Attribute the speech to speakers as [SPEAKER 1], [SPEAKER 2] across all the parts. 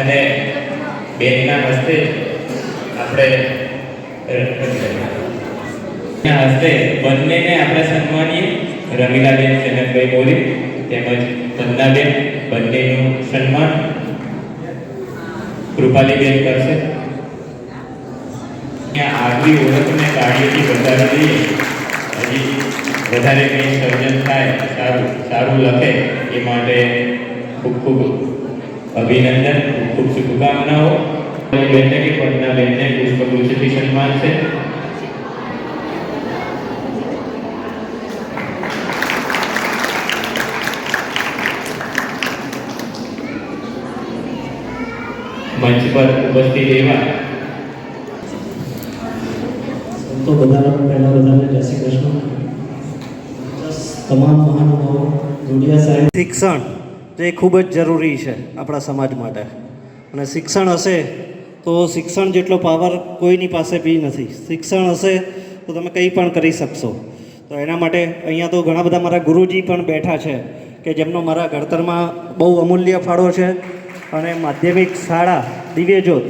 [SPEAKER 1] અને બેનના હસ્તે આપણે હસ્તે બંનેને આપણે સન્માનીએ. રમીલાબેન જનકભાઈ મોરી તેમજ વંદાબેન બંનેનું સન્માન કૃપાલીબેન કરશે. ત્યાં આગવી ઓળખને ગાડીઓથી બતાવી દઈએ હજી વધારે કંઈ સર્જન થાય, સારું સારું લખે એ માટે ખૂબ ખૂબ અભિનંદન. ખૂબ શુભકામનાઓ. બેનને કે પદના બેનને પુષ્પગુચ્છથી સન્માન છે. મંચ પર ઉપસ્થિત એવા
[SPEAKER 2] તો બધાને પહેલાં બધાને જય શ્રી કૃષ્ણ. તમામ મહાનુભાવો જોડિયા સાહેબ. શિક્ષણ તે ખૂબ જ જરૂરી છે આપણા સમાજ માટે. અને શિક્ષણ હશે તો શિક્ષણ જેટલો પાવર કોઈની પાસે બી નથી. શિક્ષણ હશે તો તમે કંઈ પણ કરી શકશો. તો એના માટે અહીંયા તો ઘણા બધા મારા ગુરુજી પણ બેઠા છે કે જેમનો મારા ઘડતરમાં બહુ અમૂલ્ય ફાળો છે અને માધ્યમિક શાળા, દિવ્યજ્યોત.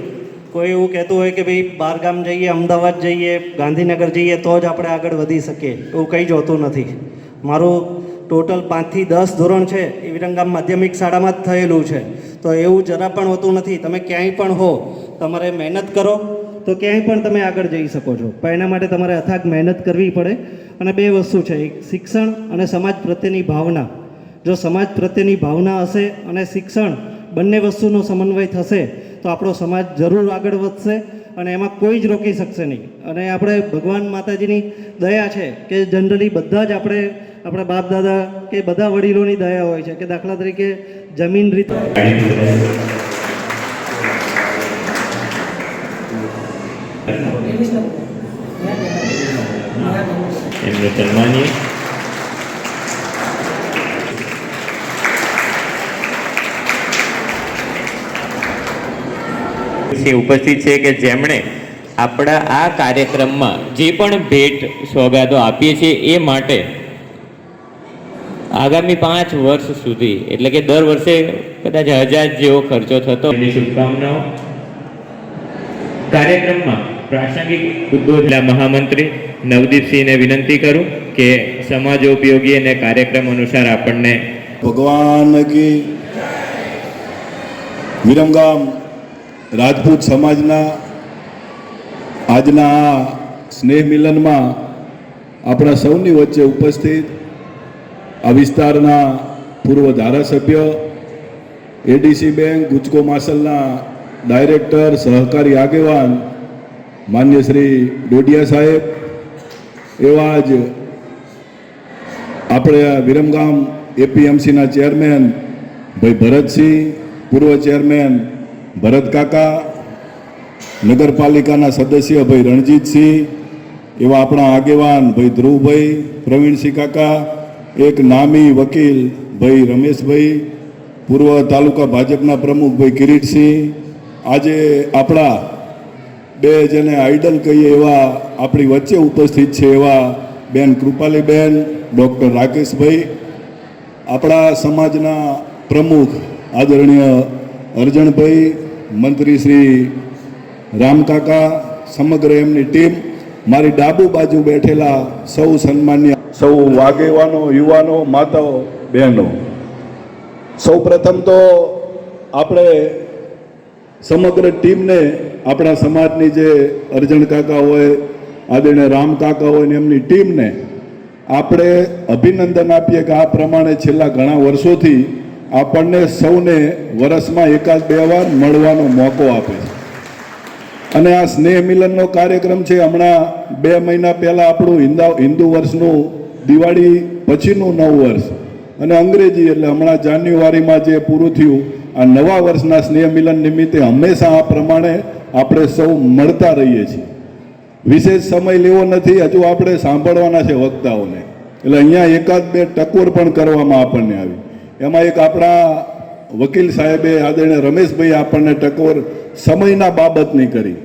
[SPEAKER 2] કોઈ એવું કહેતું હોય કે ભાઈ બહાર ગામ જઈએ, અમદાવાદ જઈએ, ગાંધીનગર જઈએ તો જ આપણે આગળ વધી શકીએ. એવું કંઈ જોતું નથી. મારું ટોટલ પાંચથી દસ ધોરણ છે એ વિરંગામ માધ્યમિક શાળામાં જ થયેલું છે. તો એવું જરા પણ હોતું નથી. તમે ક્યાંય પણ હો, તમારે મહેનત કરો. તો ક્યાંય પણ તમે આગળ જઈ શકો છો. પણ એના માટે તમારે અથાગ મહેનત કરવી પડે. અને બે વસ્તુ છે. એક, શિક્ષણ અને સમાજ પ્રત્યેની ભાવના. જો સમાજ પ્રત્યેની ભાવના હશે અને શિક્ષણ બંને વસ્તુનો સમન્વય થશે, તો આપણો સમાજ જરૂર આગળ વધશે અને એમાં કોઈ જ રોકી શકશે નહીં. અને આપણે ભગવાન માતાજીની દયા છે કે જનરલી બધા જ આપણે આપણા બાપ દાદા કે બધા વડીલોની દયા હોય છે કે દાખલા તરીકે જમીન રીત
[SPEAKER 1] એમને સન્માનીએ ઉપસ્થિત છે કે જેમણે આપણા આ કાર્યક્રમમાં જે પણ ભેટ સોગાદો આપીએ છીએ એ માટે આગામી પાંચ વર્ષ સુધી એટલે કે દર વર્ષે કદાચ હજાર જેવો ખર્ચો થતો. એની શુભકામનાઓ. કાર્યક્રમમાં પ્રાસંગિક ઉદ્બોધના મહામંત્રી નવદીપસિંહને વિનંતી કરું કે સમાજોપયોગી અને કાર્યક્રમ અનુસાર આપણને
[SPEAKER 3] ભગવાન કી વિરમગામ રાજપૂત સમાજના આજના સ્નેહ મિલનમાં આપણા સૌની વચ્ચે ઉપસ્થિત આ વિસ્તારના પૂર્વ ધારાસભ્ય એડીસી બેંક, ગુજકો માસલના ડાયરેક્ટર, સહકારી આગેવાન, માન્ય શ્રી ડોડિયા સાહેબ, એવા જ આપણે વિરમગામ એપીએમસીના ચેરમેન ભાઈ ભરતસિંહ, પૂર્વ ચેરમેન ભરત કાકા, નગરપાલિકાના સદસ્ય ભાઈ રણજીતસિંહ, એવા આપણા આગેવાન ભાઈ ધ્રુવભાઈ, પ્રવીણસિંહ કાકા એક નામી વકીલ ભાઈ રમેશભાઈ, પૂર્વ તાલુકા ભાજપના પ્રમુખ ભાઈ કિરીટસિંહ. આજે આપણા બે જેને આઈડલ કહીએ એવા આપણી વચ્ચે ઉપસ્થિત છે એવા બેન કૃપાલીબેન, ડૉક્ટર રાકેશભાઈ. આપણા સમાજના પ્રમુખ આદરણીય અર્જણભાઈ, મંત્રી શ્રી રામકાકા, સમગ્ર એમની ટીમ. મારી ડાબુ બાજુ બેઠેલા સૌ સન્માન્ય સૌ આગેવાનો યુવાનો, માતાઓ, બહેનો. સૌ પ્રથમ તો આપણે સમગ્ર ટીમને આપણા સમાજની જે અર્જણ કાકા હોય આદરણીય રામ કાકા હોય ને એમની ટીમને આપણે અભિનંદન આપીએ કે આ પ્રમાણે છેલ્લા ઘણા વર્ષોથી આપણને સૌને વર્ષમાં એકાદ બે વાર મળવાનો મોકો આપે છે. અને આ સ્નેહ મિલનનો કાર્યક્રમ છે, હમણાં બે મહિના પહેલાં આપણું હિન્દા હિન્દુ વર્ષનું દિવાળી પછીનું નવું વર્ષ. અને અંગ્રેજી એટલે હમણાં જાન્યુઆરીમાં જે પૂરું થયું, આ નવા વર્ષના સ્નેહ મિલન નિમિત્તે હંમેશા આ પ્રમાણે આપણે સૌ મળતા રહીએ છીએ. વિશેષ સમય લેવો નથી, હજુ આપણે સાંભળવાના છે વક્તાઓને. એટલે અહીંયા એકાદ બે ટકોર પણ કરવામાં આપણને આવી. એમાં એક આપણા વકીલ સાહેબે આદરણીય રમેશભાઈ આપણને ટકોર સમયના બાબતની કરી.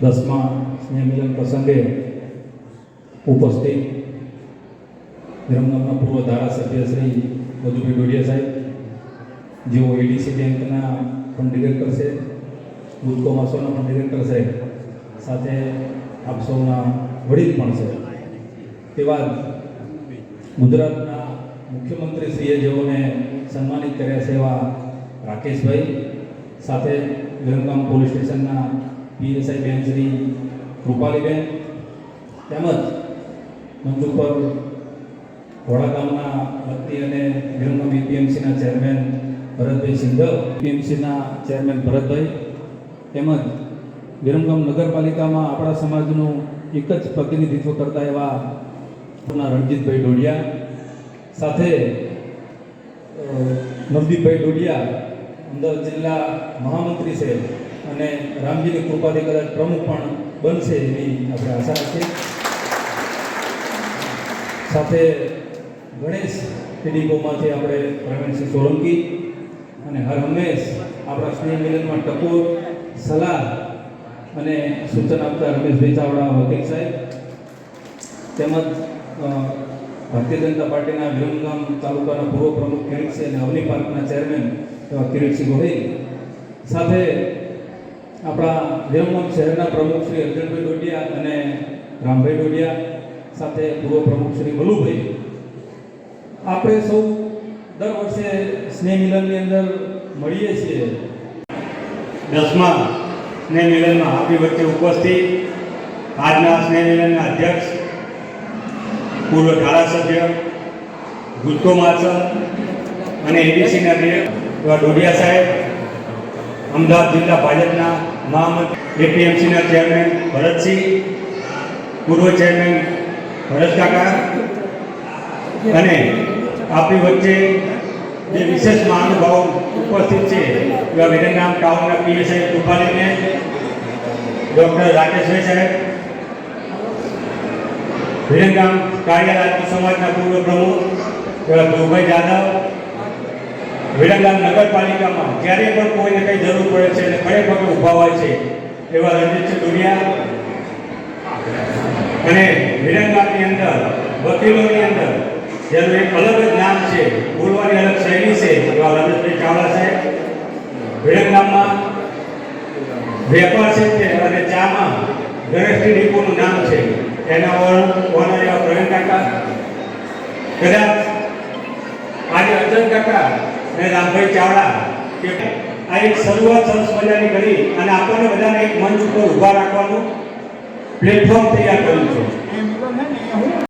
[SPEAKER 4] દસમા સ્નેહ મિલન પ્રસંગે ઉપસ્થિત વિરમગામના પૂર્વ ધારાસભ્ય શ્રી મધુભાઈ ડોડિયા સાહેબ, જેઓ એડીસી બેંકના પણ ડિરેક્ટર છે દૂધ કોમર્સોના પણ ડિરેક્ટર છે, સાથે આપ સૌના વડીલ પણ છે. તેવા ગુજરાતના મુખ્યમંત્રીશ્રીએ જેઓને સન્માનિત કર્યા છે એવા રાકેશભાઈ, સાથે વિરમગામ પોલીસ સ્ટેશનના પીએસઆઈ બેન શ્રી કૃપાલીબેન તેમજ મંજુપર ઘોડા ગામના વતી અને વિરમગામ બીપીએમસીના ચેરમેન ભરતભાઈ સિંધવ, બીપીએમસીના ચેરમેન ભરતભાઈ તેમજ વિરમગામ નગરપાલિકામાં આપણા સમાજનું એક જ પ્રતિનિધિત્વ કરતા એવા રણજીતભાઈ ડોડિયા સાથે નવદીપભાઈ ડોડિયા અમદાવાદ જિલ્લા મહામંત્રી છે અને રામજીની કૃપાથી કદાચ પ્રમુખ પણ બનશે એવી આપણે આશા છે સાથે ગણેશ ટીડીકોમાંથી આપણે પ્રવીણસિંહ સોલંકી અને હર હંમેશ આપણા સ્નેહ મિલનમાં ટકોર, સલાહ અને સૂચન આપતા રમેશભાઈ ચાવડા વકીલ સાહેબ. તેમજ ભારતીય જનતા પાર્ટીના વિરમગામ તાલુકાના પૂર્વ પ્રમુખ કિરીટસિંહ અને અવની પાર્કના ચેરમેન કિરીટસિંહ ગોહિલ. સાથે આપણા વિરમગામ શહેરના પ્રમુખ શ્રી અર્જુનભાઈ ડોડિયા અને રામભાઈ ડોડિયા, સાથે પૂર્વ પ્રમુખ શ્રી મલુભાઈ. આપણે સૌ દર વર્ષે સ્નેહ મિલનની અંદર મળીએ છીએ.
[SPEAKER 5] દસમા સ્નેહ મિલનમાં આપણી વચ્ચે ઉપસ્થિત આજના સ્નેહ મિલનના અધ્યક્ષ, પૂર્વ ધારાસભ્ય ગુજકો માસર અને એબીસીના ડિરેક્ટર એવા ડોડિયા સાહેબ, અમદાવાદ જિલ્લા ભાજપના મહામંત્રી એપીએમસીના ચેરમેન ભરતસિંહ, પૂર્વ ચેરમેન ભરત કાકા અને આપણી વચ્ચે જે વિશેષ મહાનુભાવો ઉપસ્થિત છે, એવા વિરંગામ ટાઉનના પીએસઆઈ કૃપાલીને, ડૉક્ટર રાકેશભાઈ સાહેબ વિરંગામ કાળિયા રાજપૂત સમાજના પૂર્વ પ્રમુખ, એવા ધ્રુવભાઈ જાદવ વિરંગામ નગરપાલિકામાં જ્યારે પણ કોઈને કંઈ જરૂર પડે છે અને ખડે પગે ઊભા હોય છે એવા રણજીતસિંહ દુનિયા. અને વિરંગામની અંદર, વકીલોની અંદર જેનું એક અલગ જ નામ છે, બોલવાની અલગ શૈલી છે, એવા રમેશભાઈ ચાવડા સાહેબ વિરંગામમાં વેપાર છે અને ચામાં ગણેશજી ડીપોનું નામ છે. એના ઓનર એવા પ્રવીણ કાકા. કદાચ આજે અર્જન કાકા અને રામભાઈ ચાવડા કે આ એક શરૂઆત સરસ મજાની કરી અને આપણને બધાને એક મંચ ઉપર ઊભા રાખવાનું પ્લેટફોર્મ તૈયાર કર્યું છે.